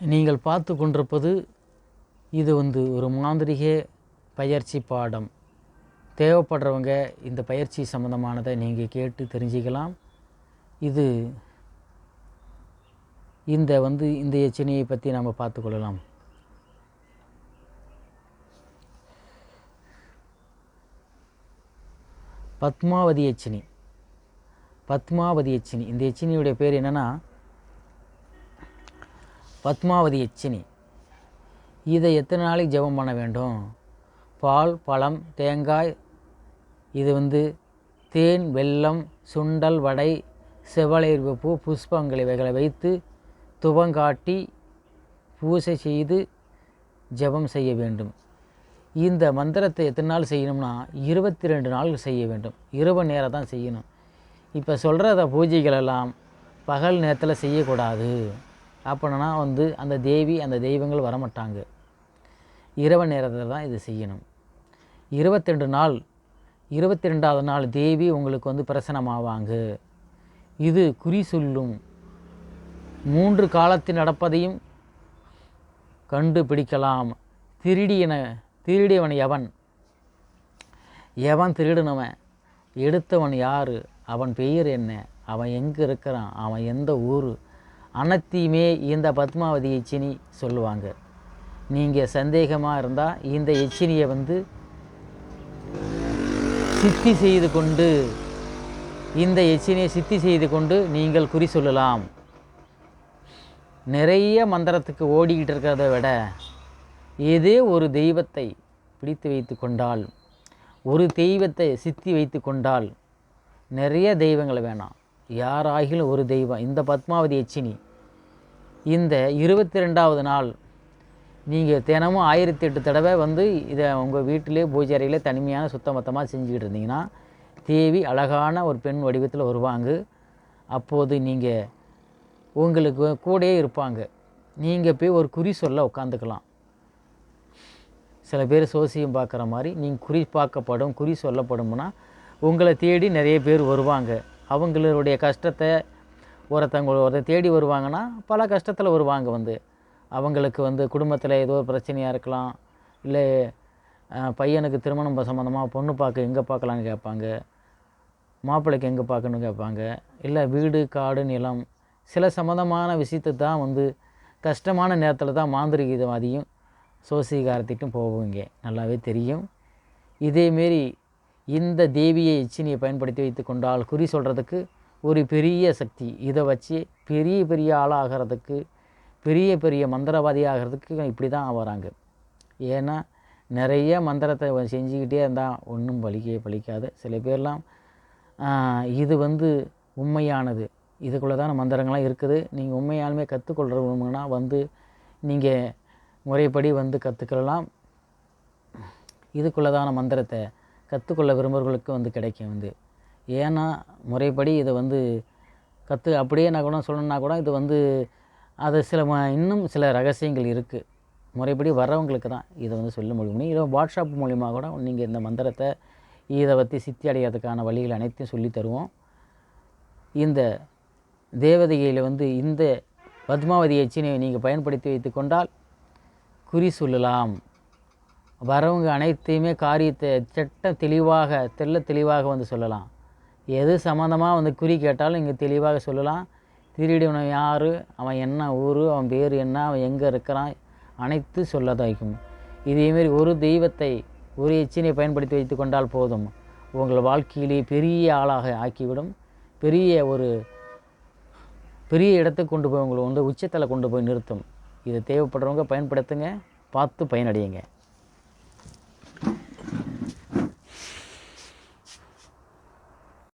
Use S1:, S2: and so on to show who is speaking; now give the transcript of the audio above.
S1: நீங்கள் பார்த்து கொண்டிருப்பது இது வந்து ஒரு மாந்திரிக பயிற்சி பாடம். தேவைப்படுறவங்க இந்த பயிற்சி சம்மந்தமானதை நீங்கள் கேட்டு தெரிஞ்சுக்கலாம். இது இந்த வந்து இந்த எச்சனியை பற்றி நம்ம பார்த்துக்கொள்ளலாம் பத்மாவதி எச்சினி. பத்மாவதி எச்சினி. இந்த எச்சினியுடைய பேர் என்னென்னா பத்மாவதி எச்சினி. இதை எத்தனை நாளைக்கு ஜெபம் பண்ண வேண்டும்? பால் பழம் தேங்காய் இது வந்து தேன் வெல்லம் சுண்டல் வடை செவலையர்வு பூ புஷ்பங்கள் இவைகளை வைத்து துவங்காட்டி பூசை செய்து ஜெபம் செய்ய வேண்டும். இந்த மந்திரத்தை எத்தனை நாள் செய்யணும்னா இருபத்தி ரெண்டு நாள் செய்ய வேண்டும். இரவு நேரம் தான் செய்யணும். இப்போ சொல்கிறத பூஜைகளெல்லாம் பகல் நேரத்தில் செய்யக்கூடாது. அப்படின்னா வந்து அந்த தேவி அந்த தெய்வங்கள் வரமாட்டாங்க. இரவு நேரத்தில் தான் இது செய்யணும். இருபத்தெண்டு நாள் இருபத்தி ரெண்டாவது நாள் தேவி உங்களுக்கு வந்து பிரசனமாவாங்க இது குறி சொல்லும். மூன்று காலத்தில் நடப்பதையும் கண்டுபிடிக்கலாம். திருடியன திருடியவன் எவன்? எவன் திருடினவன்? எடுத்தவன் யார்? அவன் பெயர் என்ன? அவன் எங்கே இருக்கிறான்? அவன் எந்த ஊர்? அனைத்தையுமே இந்த பத்மாவதி எச்சினி சொல்லுவாங்க. நீங்கள் சந்தேகமாக இருந்தால் இந்த எச்சினியை வந்து சித்தி செய்து கொண்டு இந்த எச்சினியை சித்தி செய்து கொண்டு நீங்கள் குறி சொல்லலாம். நிறைய மந்திரத்துக்கு ஓடிக்கிட்டு இருக்கிறத விட ஏதே ஒரு தெய்வத்தை பிடித்து வைத்து கொண்டால் ஒரு தெய்வத்தை சித்தி வைத்து கொண்டால் நிறைய தெய்வங்களை வேணாம். யாராகிலும் ஒரு தெய்வம். இந்த பத்மாவதி எச்சினி. இந்த இருபத்தி ரெண்டாவது நாள் நீங்கள் தினமும் ஆயிரத்தி எட்டு தடவை வந்து இதை உங்கள் வீட்டிலே பூஜை அறையில் தனிமையான சுத்தமத்தமாக செஞ்சுக்கிட்டு இருந்தீங்கன்னா தேவி அழகான ஒரு பெண் வடிவத்தில் வருவாங்க. அப்போது நீங்கள் உங்களுக்கு கூடயே இருப்பாங்க. நீங்கள் போய் ஒரு குறி சொல்ல உட்காந்துக்கலாம். சில பேர் சோசியம் பார்க்குற மாதிரி நீங்கள் குறி பார்க்கப்படும் குறி சொல்லப்படும்னா உங்களை தேடி நிறைய பேர் வருவாங்க. அவங்களுடைய கஷ்டத்தை ஒருத்தவங்க ஒருத்தர் தேடி வருவாங்கன்னா பல கஷ்டத்தில் வருவாங்க வந்து. அவங்களுக்கு வந்து குடும்பத்தில் ஏதோ ஒரு பிரச்சனையாக இருக்கலாம். இல்லை பையனுக்கு திருமணம் சம்மந்தமாக பொண்ணு பார்க்க எங்கே பார்க்கலான்னு கேட்பாங்க. மாப்பிள்ளைக்கு எங்கே பார்க்கணும்னு கேட்பாங்க. இல்லை வீடு காடு நிலம் சில சம்மந்தமான விஷயத்தை தான் வந்து கஷ்டமான நேரத்தில் தான் மாந்திரிகவாதியும் சோசிகாரத்திட்டும் போவீங்க நல்லாவே தெரியும். இதேமாரி இந்த தேவியை எச்சினியை பயன்படுத்தி வைத்து கொண்டால் குறி சொல்கிறதுக்கு ஒரு பெரிய சக்தி. இதை வச்சு பெரிய பெரிய ஆளாகிறதுக்கு பெரிய பெரிய மந்திரவாதி ஆகிறதுக்கு இப்படி தான் வராங்க ஏன்னா நிறைய மந்திரத்தை செஞ்சுக்கிட்டே இருந்தால் ஒன்றும் பலிக்கே பலிக்காது. சில பேர்லாம் இது வந்து உண்மையானது. இதுக்குள்ளே தான் மந்திரங்கள்லாம் இருக்குது. நீங்கள் உண்மையாலுமே கற்றுக்கொள்கிறவங்கன்னா வந்து நீங்கள் முறைப்படி வந்து கற்றுக்கலாம் இதுக்குள்ளதான மந்திரத்தை கற்றுக்கொள்ள விரும்புகிறவர்களுக்கு வந்து கிடைக்கும் வந்து. ஏன்னா முறைப்படி இதை வந்து கற்று அப்படியே நான் கூட சொல்லணுன்னா கூட இது வந்து அது சில ம- இன்னும் சில ரகசியங்கள் இருக்குது முறைப்படி வர்றவங்களுக்கு தான் இதை வந்து சொல்ல முடியும். இதை வாட்ஸ்அப் மூலிமா கூட நீங்கள் இந்த மந்திரத்தை இதை பற்றி சித்தி அடைகிறதுக்கான வழிகள் அனைத்தையும் சொல்லித் தருவோம். இந்த தேவதையில் வந்து இந்த பத்மாவதி எச்சினை நீங்கள் பயன்படுத்தி வைத்து கொண்டால் குறி சொல்லலாம். வரவங்க அனைத்தையுமே காரியத்தை சட்ட தெளிவாக தெல்ல தெளிவாக வந்து சொல்லலாம். எது சம்மந்தமாக வந்து குறி கேட்டாலும் இங்கே தெளிவாக சொல்லலாம். திருடினவன் யார்? அவன் என்ன ஊர்? அவன் பேர் என்ன? அவன் எங்கே இருக்கிறான்? அனைத்து சொல்ல வைக்கும் இதேமாரி ஒரு தெய்வத்தை ஒரு எச்சினை பயன்படுத்தி வைத்து கொண்டால் போதும். உங்கள் வாழ்க்கையிலே பெரிய ஆளாக ஆக்கிவிடும். பெரிய ஒரு பெரிய இடத்துக்கு கொண்டு போய் உங்களை வந்து உச்சத்தில் கொண்டு போய் நிறுத்தும். இது தேவைப்படுறவங்க பயன்படுத்துங்க பார்த்து பயனடையுங்க.